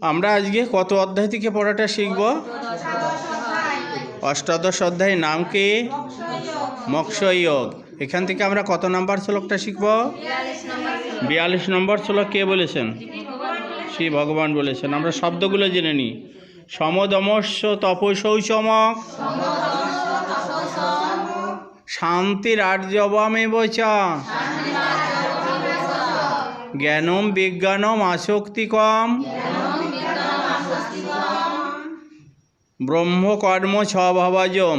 আমরা আজকে কত অধ্যায় থেকে পড়াটা শিখব? অষ্টাদশ অধ্যায়ের নাম কি? মৎস্যয়োগ। এখান থেকে আমরা কত নাম্বার শ্লোকটা শিখব? বিয়াল্লিশ নম্বর শ্লোক কে বলেছেন? শ্রী ভগবান বলেছেন। আমরা শব্দগুলো জেনে নিই। সমদমস্য তপসৌচমক শান্তির আর্যবামে বচা জ্ঞানম বিজ্ঞানম আসক্তিকম। ব্রহ্মকর্ম স্বভাবাজম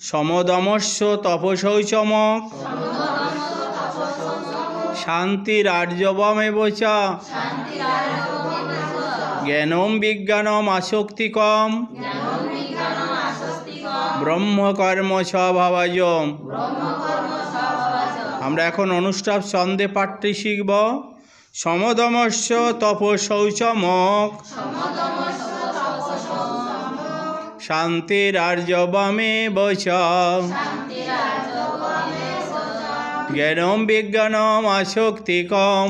সমদমস্য শান্তির আর্যবমে বচা জ্ঞানম বিজ্ঞানম আসক্তিকম। ব্রহ্মকর্ম স্বভাবাজম আমরা এখন অনুষ্ঠাপ ছন্দে পাঠটি শিখব। সমদমস্য শান্তির আর্যবমে বচ জ্ঞানম বিজ্ঞানম আসক্তিকম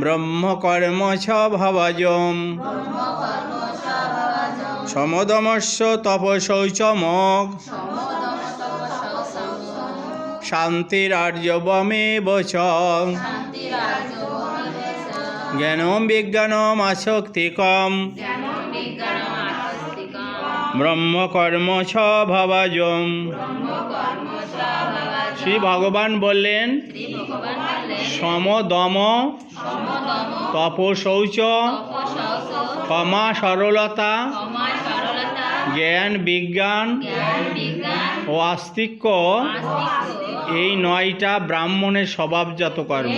ব্রহ্মকর্ম স্বভাবাজম সমদমস্য তপসৌচমক শান্তির আর্যবমে বচ জ্ঞানম বিজ্ঞানম আসক্তিকম। ব্রহ্মকর্ম স্বভাবাজম শ্রী ভগবান বললেন সমদম তপশৌচ ক্ষমা সরলতা জ্ঞান বিজ্ঞান ও আস্তিক্য। এই নয়টা ব্রাহ্মণের স্বভাবজাত কর্ম।